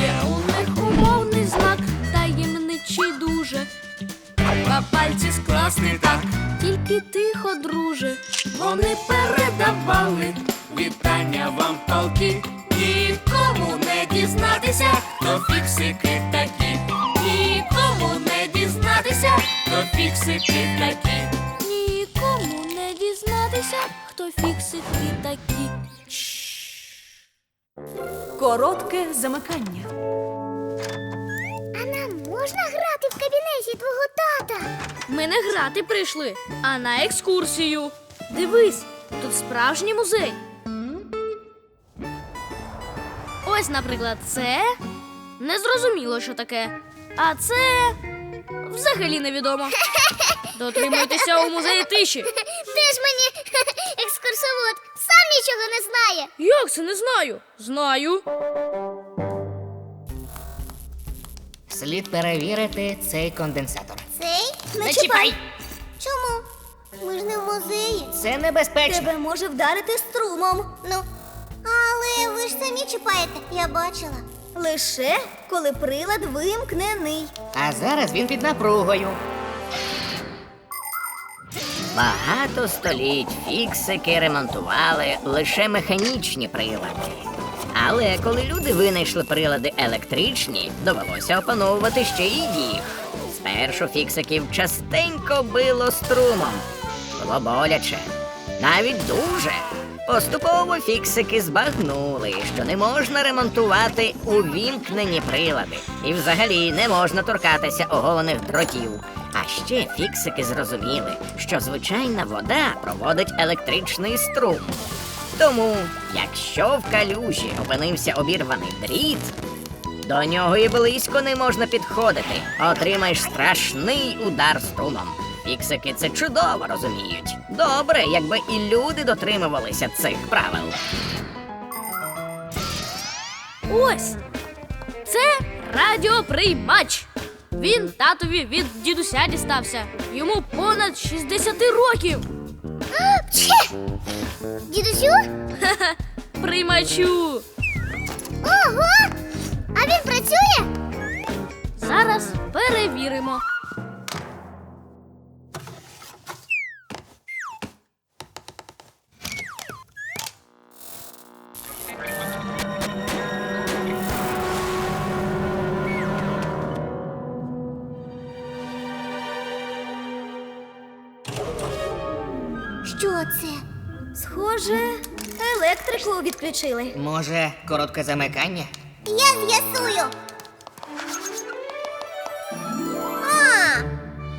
Є у них умовний знак, таємничий дуже. Треба пальці скласти так, тільки тихо, друже. Вони передавали вітання вам полки. Нікому не дізнатися, хто фіксики такі. Нікому не дізнатися, хто фіксики такі. Фіксики такі. Коротке замикання. А нам можна грати в кабінеті твого тата? Ми не грати прийшли, а на екскурсію. Дивись, тут справжній музей. Ось, наприклад, це незрозуміло, що таке. А це взагалі невідомо. Дотримуйтеся у музеї тиші. Де ж мені екскурсовод? Сам нічого не знає. Як це не знаю? Знаю. Слід перевірити цей конденсатор. Цей? Не чіпай! Чому? Ми ж не в музеї. Це небезпечно. Тебе може вдарити струмом. Ну, але ви ж самі чіпаєте, я бачила. Лише коли прилад вимкнений. А зараз він під напругою. Багато століть фіксики ремонтували лише механічні прилади. Але коли люди винайшли прилади електричні, довелося опановувати ще й їх. Спершу фіксиків частенько било струмом. Було боляче, навіть дуже. Поступово фіксики збагнули, що не можна ремонтувати увімкнені прилади, і взагалі не можна торкатися оголених дротів. А ще фіксики зрозуміли, що звичайна вода проводить електричний струм. Тому, якщо в калюжі опинився обірваний дріт, до нього і близько не можна підходити. Отримаєш страшний удар струмом. Фіксики це чудово розуміють. Добре, якби і люди дотримувалися цих правил. Ось це радіоприймач. Він татові від дідуся дістався. Йому понад 60 років. Дідусю? Приймачу. Ого! Що це? Схоже, електрику відключили. Може, коротке замикання? Я з'ясую. А,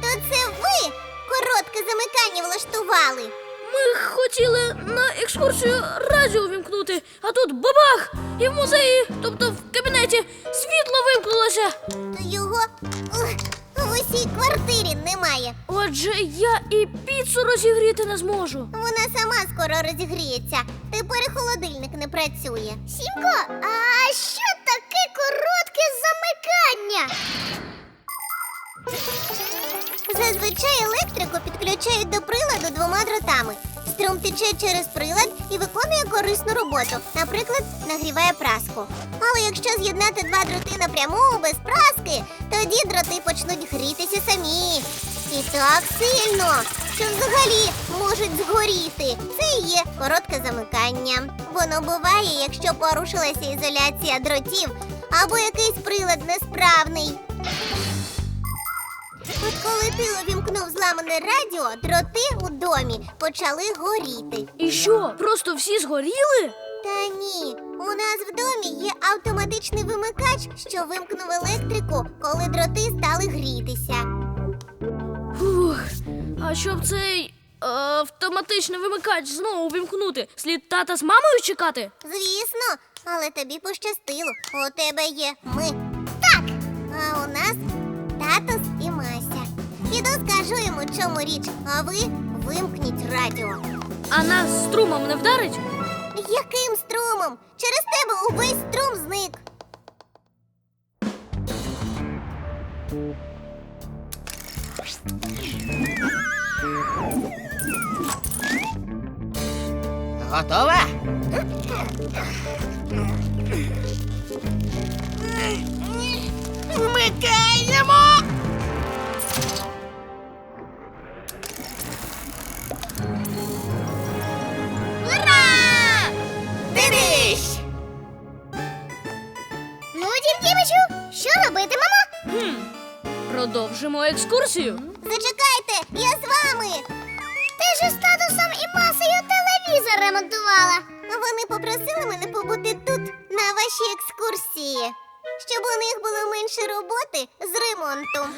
то це ви коротке замикання влаштували. Ми хотіли на екскурсію радіо вімкнути, а тут бабах! І в музеї, тобто в Отже, я і піцу розігріти не зможу. Вона сама скоро розігріється. Тепер і холодильник не працює. Сімко, а що таке коротке замикання? Зазвичай електрику підключають до приладу двома дротами. Струм тече через прилад і виконує корисну роботу, наприклад, нагріває праску. Але якщо з'єднати два дроти напряму без праски, тоді дроти почнуть грітися самі. І так сильно, що взагалі можуть згоріти. Це і є коротке замикання. Воно буває, якщо порушилася ізоляція дротів або якийсь прилад несправний. От коли ти увімкнув зламане радіо, дроти у домі почали горіти. І що, просто всі згоріли? Та ні, у нас в домі є автоматичний вимикач, що вимкнув електрику, коли дроти стали грітися. Фух, а щоб цей е, автоматичний вимикач знову увімкнути, слід тата з мамою чекати? Звісно, але тобі пощастило. У тебе є ми. Так. А у нас чому річ, а ви вимкніть радіо. А нас струмом не вдарить? Яким струмом? Через тебе увесь струм зник. Готова? Вмикаємо! Продовжимо екскурсію. Зачекайте, я з вами. Ти ж із статусом і масою телевізор ремонтувала. Вони попросили мене побути тут на вашій екскурсії, щоб у них було менше роботи з ремонтом.